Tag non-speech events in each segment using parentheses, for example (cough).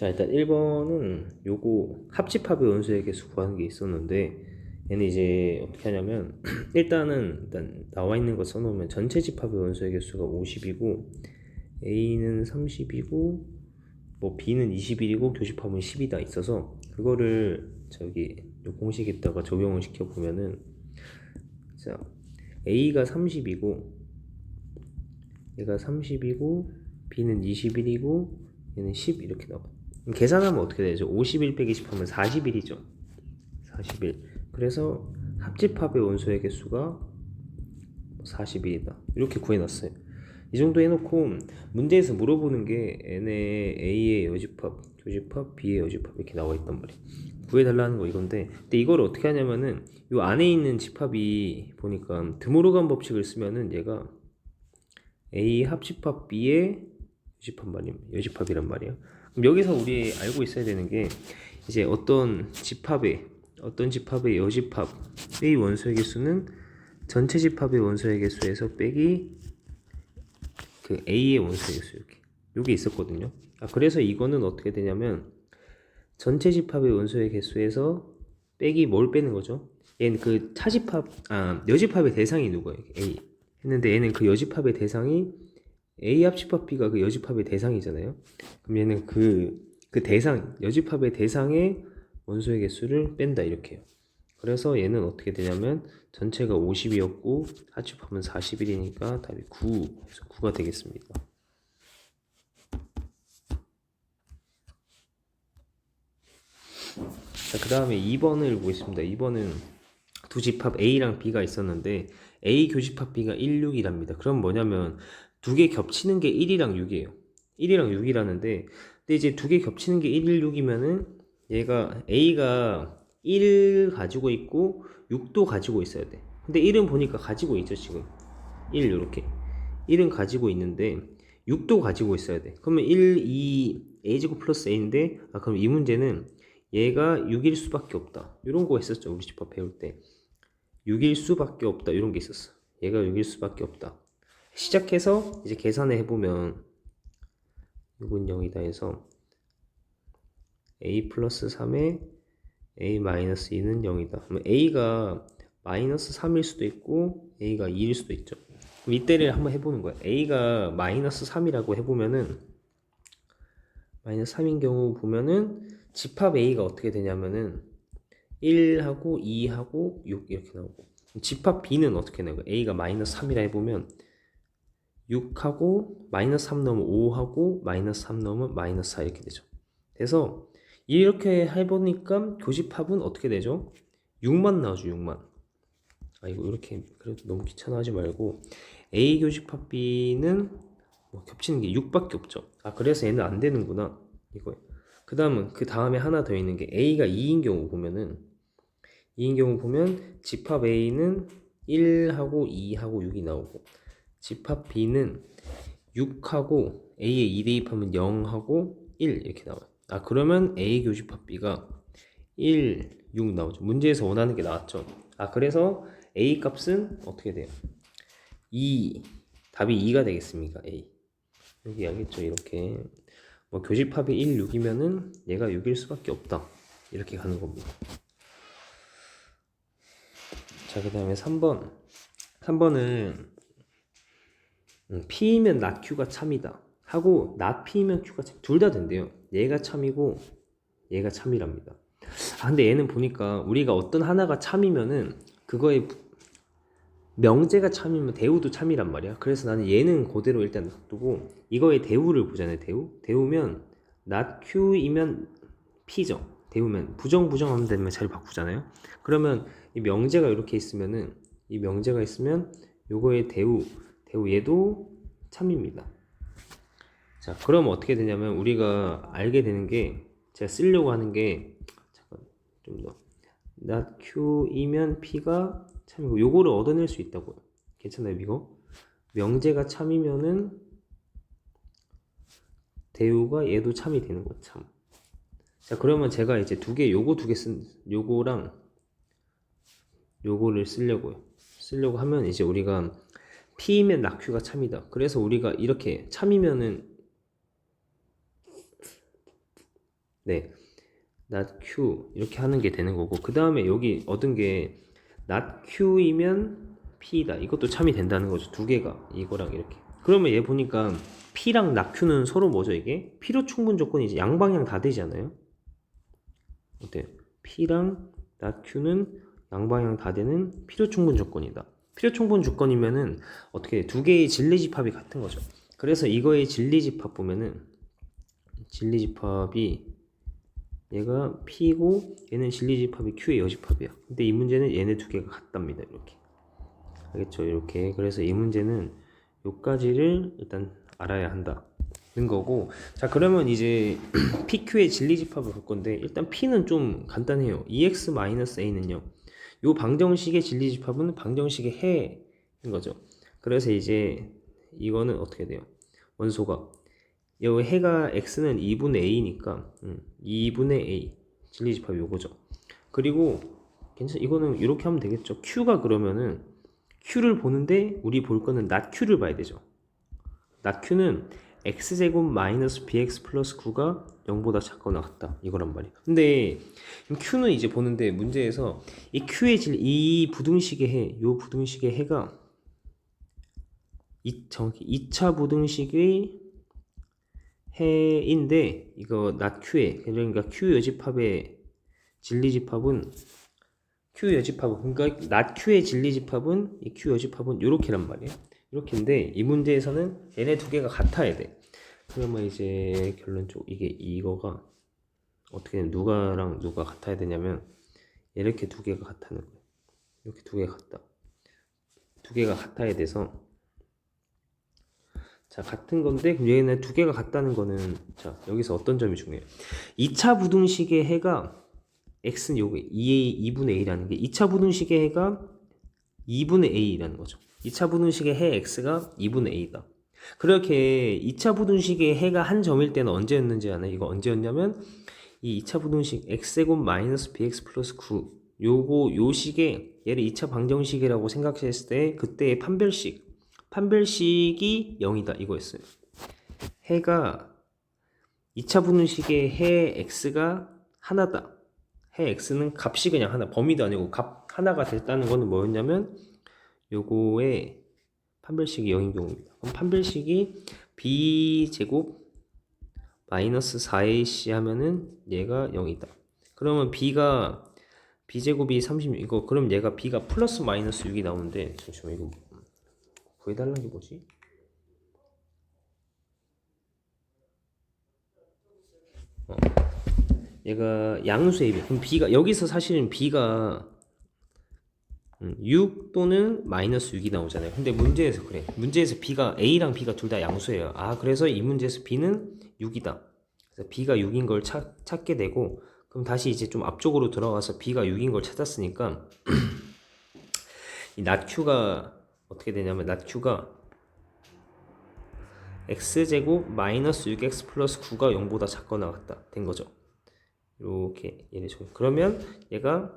자 일단 1번은 요거 합집합의 원소의 개수 구하는 게 있었는데 얘는 이제 어떻게 하냐면 (clears throat) 일단은 일단 나와 있는 거 써놓으면 전체 집합의 원소의 개수가 50이고 A는 30이고 뭐 B는 21이고 교집합은 10이다 있어서 그거를 저기 요 공식에다가 적용을 시켜 보면은 자 A가 30이고 얘가 30이고 B는 21이고 얘는 10 이렇게 나와. 계산하면 어떻게 되죠? 51 빼기 10 하면 41이죠. 41. 그래서 합집합의 원소의 개수가 41이다. 이렇게 구해놨어요. 이 정도 해놓고 문제에서 물어보는 게 n의 a의 여집합, 교집합, b의 여집합 이렇게 나와 있단 말이에요. 구해달라는 거 이건데, 근데 이걸 어떻게 하냐면은 이 안에 있는 집합이 보니까 드모르간 법칙을 쓰면은 얘가 a 합집합 b의 여집합 말이 여집합이란 말이에요. 여기서 우리 알고 있어야 되는 게 이제 어떤 집합의 어떤 집합의 여집합의 원소의 개수는 전체 집합의 원소의 개수에서 빼기 그 A의 원소의 개수 이렇게 요게 있었거든요. 아 그래서 이거는 어떻게 되냐면 전체 집합의 원소의 개수에서 빼기 뭘 빼는 거죠? 얘는 그 차집합 아 여집합의 대상이 누구예요? A 했는데 얘는 그 여집합의 대상이 A 합집합 B가 그 여집합의 대상이잖아요. 그럼 얘는 그 그 대상 여집합의 대상의 원소의 개수를 뺀다 이렇게. 그래서 얘는 어떻게 되냐면 전체가 50이었고 합집합은 41이니까 답이 9 그래서 9가 되겠습니다. 자, 그 다음에 2번을 보겠습니다. 2번은 두 집합 A랑 B가 있었는데 A 교집합 B가 1, 6이랍니다. 그럼 뭐냐면 두 개 겹치는 게 1이랑 6이에요. 1이랑 6이라는데 근데 이제 두 개 겹치는 게 1, 6이면은 얘가 A가 1 가지고 있고 6도 가지고 있어야 돼. 근데 1은 보니까 가지고 있죠, 지금. 1 이렇게. 1은 가지고 있는데 6도 가지고 있어야 돼. 그러면 1, 2, a제곱 플러스 a인데 아 그럼 이 문제는 얘가 6일 수밖에 없다. 이런 거 했었죠. 우리 집합 배울 때. 6일 수밖에 없다. 이런 게 있었어. 얘가 6일 수밖에 없다. 시작해서 이제 계산을 해보면 6은 0이다 해서 a 플러스 3에 a 마이너스 2는 0이다. 그러면 a가 마이너스 3일 수도 있고 a가 2일 수도 있죠. 이때를 한번 해보는 거야. a가 마이너스 3이라고 해보면은 마이너스 3인 경우 보면은 집합 a가 어떻게 되냐면은 1하고 2하고 6 이렇게 나오고 집합 b는 어떻게 나오고 a가 마이너스 3이라 해보면 6하고 마이너스 3 넣으면 5하고 마이너스 3 넣으면 마이너스 4 이렇게 되죠. 그래서 이렇게 해보니까 교집합은 어떻게 되죠? 6만 나오죠 6만 아 이거 이렇게 그래도 너무 귀찮아하지 말고 A 교집합 B는 뭐 겹치는 게 6밖에 없죠 아 그래서 얘는 안 되는구나 이거예요 그 다음은 그 다음에 하나 더 있는 게 A가 2인 경우 보면은 2인 경우 보면 집합 A는 1하고 2하고 6이 나오고 집합 B는 6하고 A에 2 대입하면 0하고 1 이렇게 나와요 아 그러면 A 교집합 B가 1, 6 나오죠. 문제에서 원하는 게 나왔죠. 아 그래서 A 값은 어떻게 돼요? 2 답이 2가 되겠습니까? A 여기 알겠죠? 이렇게 뭐 교집합이 1, 6이면은 얘가 6일 수밖에 없다. 이렇게 가는 겁니다. 자, 그 다음에 3번. 3번은 음, P이면 나 Q가 참이다. 하고 나 P이면 Q가 참. 둘 다 된대요. 얘가 참이고 얘가 참이랍니다. 아, 근데 얘는 보니까 우리가 어떤 하나가 참이면은 그거에 명제가 참이면 대우도 참이란 말이야. 그래서 나는 얘는 그대로 일단 놔두고 이거의 대우를 보잖아요. 대우. 대우면 not q이면 p죠. 대우면 부정 부정 하면 되면 잘 바꾸잖아요. 그러면 이 명제가 이렇게 있으면은 이 명제가 있으면 요거의 대우 대우 얘도 참입니다. 자, 그럼 어떻게 되냐면 우리가 알게 되는 게 제가 쓰려고 하는 게 잠깐 좀더 not q이면 p가 참이고 요거를 얻어낼 수 있다고요. 괜찮아요, 이거? 명제가 참이면은 대우가 얘도 참이 되는 거 참. 자, 그러면 제가 이제 두 개, 요거 두 개 쓴, 요거랑 요거를 쓰려고요. 쓰려고 하면 이제 우리가 P이면 낙큐가 참이다. 그래서 우리가 이렇게 참이면은 네. not 이렇게 하는 게 되는 거고 그 다음에 여기 얻은 게 q이면 p다. 이것도 참이 된다는 거죠 두 개가. 이거랑 이렇게. 그러면 얘 보니까 p랑 q는 서로 뭐죠 이게? 필요 충분 조건이 이제 양방향 다 되잖아요? 어때? P랑 q는 양방향 다 되는 필요 충분 조건이다 필요 충분 조건이면은 어떻게 두 개의 진리 집합이 같은 거죠 그래서 이거의 진리 집합 보면은 진리 집합이 얘가 P고 얘는 진리 집합이 Q의 여집합이야. 근데 이 문제는 얘네 두 개가 같답니다. 이렇게. 알겠죠? 이렇게. 그래서 이 문제는 요까지를 일단 알아야 한다 는 거고. 자, 그러면 이제 (clears throat) PQ의 진리 집합을 볼 건데 일단 P는 좀 간단해요. EX-A는요. 요 방정식의 진리 집합은 방정식의 해인 거죠. 그래서 이제 이거는 어떻게 돼요? 원소가 요 해가 x는 2분의 a니까 음, 2분의 a 진리 집합 요거죠. 그리고 괜찮 이거는 이렇게 하면 되겠죠. q가 그러면은 q를 보는데 우리 볼 거는 not q를 봐야 되죠. not q는 x제곱 마이너스 bx 플러스 9가 0보다 작거나 같다 이거란 말이야. 근데 q는 이제 보는데 문제에서 이 q의 질, 이 부등식의 해, 요 부등식의 해가 이 정확히 2차 부등식의 해인데 이거 not q에 그러니까 q 여집합의 진리 집합은 q 여집합은 그러니까 not q의 진리 집합은 이 q 여집합은 요렇게란 말이에요. 이렇게인데 이 문제에서는 얘네 두 개가 같아야 돼. 그러면 이제 결론적 이게 이거가 어떻게 누가랑 누가 같아야 되냐면 이렇게 두 개가 같다는 거예요. 이렇게 두 개가 같다. 두 개가 같아야 돼서 자, 같은 건데, 그럼 얘네 두 개가 같다는 거는, 자, 여기서 어떤 점이 중요해요? 2차 부등식의 해가, x는 요게 2a, 2분의 a라는 게, 2차 부등식의 해가 2분의 a라는 거죠. 2차 부등식의 해 x가 2분의 a다. 그렇게 2차 부등식의 해가 한 점일 때는 언제였는지 아나요? 이거 언제였냐면, 이 2차 부등식 x제곱 마이너스 bx 플러스 9, 요거, 요 식에, 얘를 2차 방정식이라고 생각했을 때, 그때의 판별식, 판별식이 0이다 이거였어요. 해가 2차 분식의 해 x가 하나다. 해 x는 값이 그냥 하나, 범위도 아니고 값 하나가 됐다는 거는 뭐였냐면 요거의 판별식이 0인 경우입니다. 그럼 판별식이 b 제곱 마이너스 4ac 하면은 얘가 0이다. 그러면 b가 b 제곱이 36 이거 그럼 얘가 b가 플러스 마이너스 6이 나오는데 잠시만 이거 구해달라는 게 뭐지? 어. 얘가 양수의 비. 그럼 b가 여기서 사실은 b가 6 또는 마이너스 6이 나오잖아요. 근데 문제에서 그래. 문제에서 b가 a랑 b가 둘 다 양수예요. 아 그래서 이 문제에서 b는 6이다. 그래서 b가 6인 걸 찾, 찾게 되고 그럼 다시 이제 좀 앞쪽으로 들어가서 b가 6인 걸 찾았으니까 (clears throat) 이 not q가 어떻게 되냐면 not q가 x제곱 마이너스 6x 플러스 9가 0보다 작거나 같다 된 거죠. 이렇게 얘를 줘. 그러면 얘가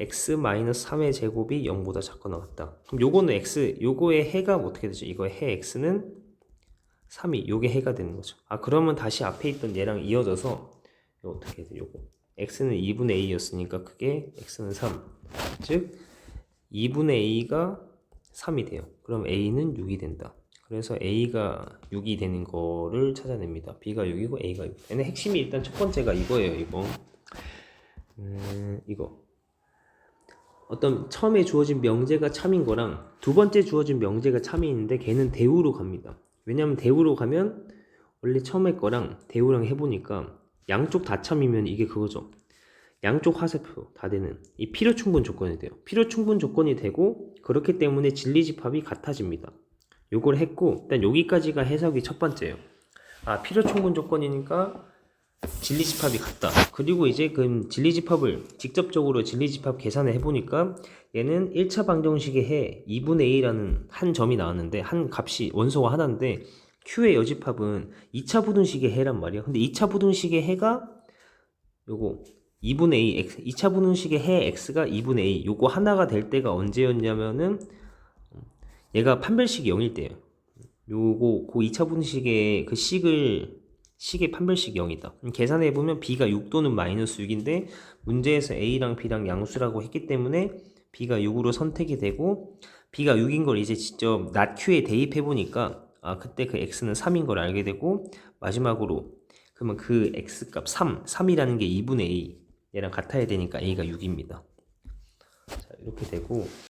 x 마이너스 3의 제곱이 0보다 작거나 같다. 그럼 요거는 x, 요거의 해가 어떻게 되죠? 이거의 해 x는 3이 요게 해가 되는 거죠. 아 그러면 다시 앞에 있던 얘랑 이어져서 요 어떻게 돼? 요거 x는 2분의 a였으니까 그게 x는 3. 즉 2분의 a가 3이 돼요. 그럼 a는 6이 된다. 그래서 a가 6이 되는 거를 찾아냅니다. b가 6이고 a가 6. 얘네 핵심이 일단 첫 번째가 이거예요. 이거. 음, 이거. 어떤 처음에 주어진 명제가 참인 거랑 두 번째 주어진 명제가 참이 있는데 걔는 대우로 갑니다. 왜냐면 대우로 가면 원래 처음에 거랑 대우랑 해보니까 양쪽 다 참이면 이게 그거죠. 양쪽 화살표 다 되는 이 필요 충분 조건이 돼요. 필요 충분 조건이 되고 그렇기 때문에 진리 집합이 같아집니다. 요걸 했고 일단 여기까지가 해석이 첫 번째예요. 아 필요 충분 조건이니까 진리 집합이 같다. 그리고 이제 그 진리 집합을 직접적으로 진리 집합 계산을 해보니까 얘는 1차 방정식의 해 2분의 a라는 한 점이 나왔는데 한 값이 원소가 하나인데 q의 여집합은 2차 부등식의 해란 말이야. 근데 2차 부등식의 해가 요거 2분의 a x 2차 부등식의 해 x가 2분의 a 요거 하나가 될 때가 언제였냐면은 얘가 판별식이 0일 때예요. 요거 그 2차 분식의 그 식을 식의 판별식 0이다. 음, 계산해 보면 b가 6 또는 마이너스 6인데 문제에서 a랑 b랑 양수라고 했기 때문에 b가 6으로 선택이 되고 b가 6인 걸 이제 직접 낫q에 대입해 보니까 아 그때 그 x는 3인 걸 알게 되고 마지막으로 그러면 그 x 값 3, 3이라는 게 2분의 a 얘랑 같아야 되니까 a가 6입니다. 자, 이렇게 되고